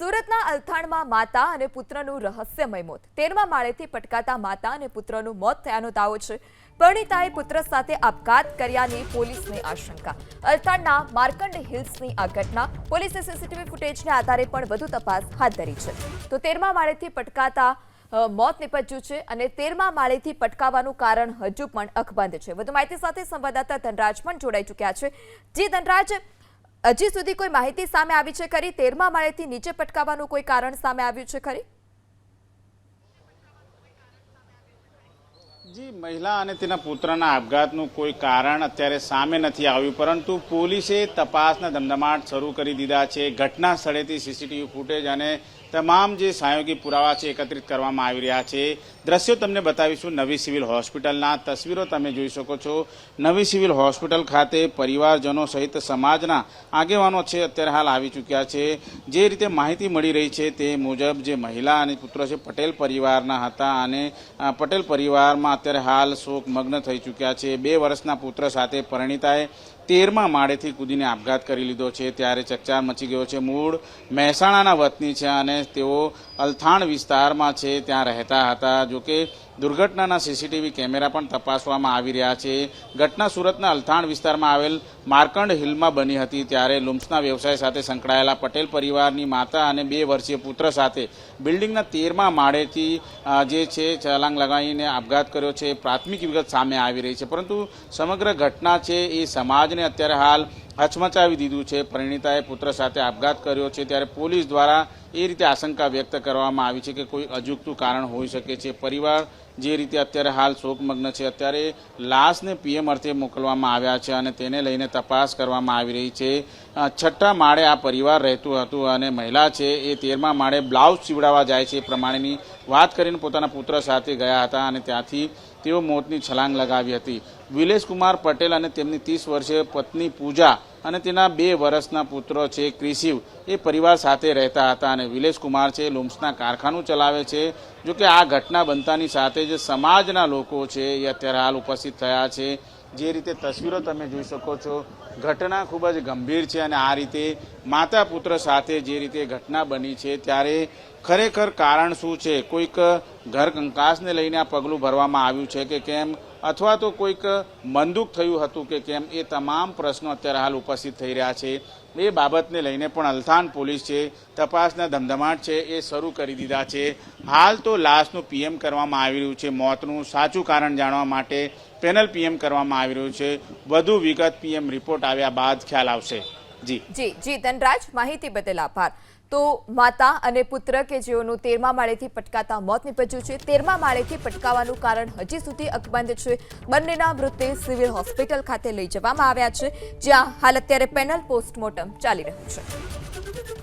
સુરતના અલથાણમાં માતા અને પુત્રનું રહસ્યમય મોત તેરમા માળેથી પટકાતા માતા અને પુત્રનું મોત થયાનો દાવો છે. પરિણીતાએ પુત્ર સાથે આપઘાત કર્યાની પોલીસની આશંકા. અલથાણના માર્કંડ હિલ્સની આ ઘટના પોલીસે સીસીટીવી ફૂટેજને આધારે પણ વધુ તપાસ હાથ ધરી છે. તો તેરમા માળેથી પટકાતા મોત નિપજ્યું છે અને તેરમા માળેથી પટકાવાનું કારણ હજુ પણ અકબંધ છે. વધુ માહિતી સાથે સંવાદદાતા ધનરાજ પણ જોડાઈ ચૂક્યા છે. જી ધનરાજ હજી સુધી કોઈ માહિતી સામે આવી છે ખરી? તેરમા માળેથી નીચે પટકાવવાનું કોઈ કારણ સામે આવ્યું છે ખરી? જી, મહિલા અને તેના પુત્રના આપઘાતનું કોઈ કારણ અત્યારે સામે નથી આવ્યું, પરંતુ પોલીસે તપાસના ધમધમાટ શરૂ કરી દીધા છે. ઘટના સ્થળેથી સીસીટીવી ફૂટેજ અને તમામ જે સહયોગી પુરાવા છે એકત્રિત કરવામાં આવી રહ્યા છે. દ્રશ્યો તમને બતાવીશું નવી સિવિલ હોસ્પિટલના. તસવીરો તમે જોઈ શકો છો. નવી સિવિલ હોસ્પિટલ ખાતે પરિવારજનો સહિત સમાજના આગેવાનો છે, અત્યારે હાલ આવી ચૂક્યા છે. જે રીતે માહિતી મળી રહી છે તે મુજબ જે મહિલા અને પુત્ર છે પટેલ પરિવારના હતા અને પટેલ પરિવારમાં અત્યારે હાલ શોકમગ્ન થઈ ચૂક્યા છે. બે વર્ષના પુત્ર સાથે પરિણીતાએ તેરમા માળેથી કૂદીને આપઘાત કરી લીધો છે. ત્યારે ચકચાર મચી ગયો છે. મૂળ મહેસાણાના વતની છે અને તેઓ અલથાણ વિસ્તારમાં છે. ત્યાં રહેતા હતા. જોકે દુર્ઘટનાના સીસીટીવી કેમેરા પણ તપાસવામાં આવી રહ્યા છે. ઘટના સુરતના અલથાણ વિસ્તારમાં આવેલ માર્કંડ હિલમાં બની હતી ત્યારે લુમ્સના વ્યવસાય સાથે સંકળાયેલા પટેલ પરિવારની માતા અને બે વર્ષીય પુત્ર સાથે બિલ્ડિંગના તેરમા માળેથી જે છે, છલાંગ લગાવીને આપઘાત કર્યો છે. પ્રાથમિક વિગત સામે આવી રહી છે. પરંતુ સમગ્ર ઘટના છે એ સમાજને અત્યારે હાલ હચમચાવી દીધું છે. પરિણીતાએ પુત્ર સાથે આપઘાત કર્યો છે. ત્યારે પોલીસ દ્વારા એ રીતે આશંકા વ્યક્ત કરવામાં આવી છે કે કોઈ અજુગતું કારણ હોઈ શકે છે. પરિવાર જે રીતે અત્યારે હાલ શોકમગ્ન છે, અત્યારે લાશને પીએમ અર્થે મોકલવામાં આવ્યા છે અને તેને લઈને તપાસ કરવામાં આવી રહી છે. છઠ્ઠા માળે આ પરિવાર રહેતું હતું અને મહિલા છે, એ તેરમા માળે બ્લાઉઝ સીવડાવવા જાય છે એ પ્રમાણેની વાત કરીને પોતાના પુત્ર સાથે ગયા હતા અને ત્યાંથી તેઓ મોતની છલાંગ લગાવી હતી. વિલેશ કુમાર પટેલ અને તેમની ત્રીસ વર્ષીય પત્ની પૂજા અને તેના બે વર્ષના પુત્રો છે ક્રિશિવ એ પરિવાર સાથે રહેતા હતા અને વિલેશ કુમાર છે લુમ્સના કારખાનું ચલાવે છે. જો કે આ ઘટના બનતાની સાથે જે સમાજના લોકો છે, એ અત્યારે હાલ ઉપસ્થિત થયા છે. જે રીતે તસવીરો તમે જોઈ શકો છો, ઘટના ખૂબ જ ગંભીર છે અને આ રીતે માતા પુત્ર સાથે જે રીતે ઘટના બની છે, ત્યારે ખરેખર કારણ શું છે? કોઈક ઘર કંકાસને લઈને આ પગલું ભરવામાં આવ્યું છે કે કેમ? અથવા તો કોઈક મંદુક થયું હતું કે કેમ, એ તમામ પ્રશ્નો અત્યારે હાલ ઉપસ્થિત થઈ રહ્યા છે. એ બાબતને લઈને પણ અલથાણ પોલીસ છે, તપાસના ધમધમાટ છે, એ શરૂ કરી દીધા છે. હાલ તો લાશનું પીએમ કરવામાં આવી રહ્યું છે, મોતનું સાચું કારણ જાણવા માટે પેનલ પીએમ કરવામાં આવી રહ્યું છે. વધુ વિગત પીએમ રિપોર્ટ આવ્યા બાદ ખ્યાલ આવશે. જી. જી જી ધનરાજ, માહિતી બદલ આભાર. તો માતા અને પુત્ર કે જેઓનું તેરમા માળેથી પટકાતા મોત નીપજ્યું છે. તેરમા માળેથી પટકાવાનું કારણ હજી સુધી અકબંધ છે. બંનેના મૃતદેહ સિવિલ હોસ્પિટલ ખાતે લઈ જવામાં આવ્યા છે, જ્યાં હાલ અત્યારે પેનલ પોસ્ટમોર્ટમ ચાલી રહ્યું છે.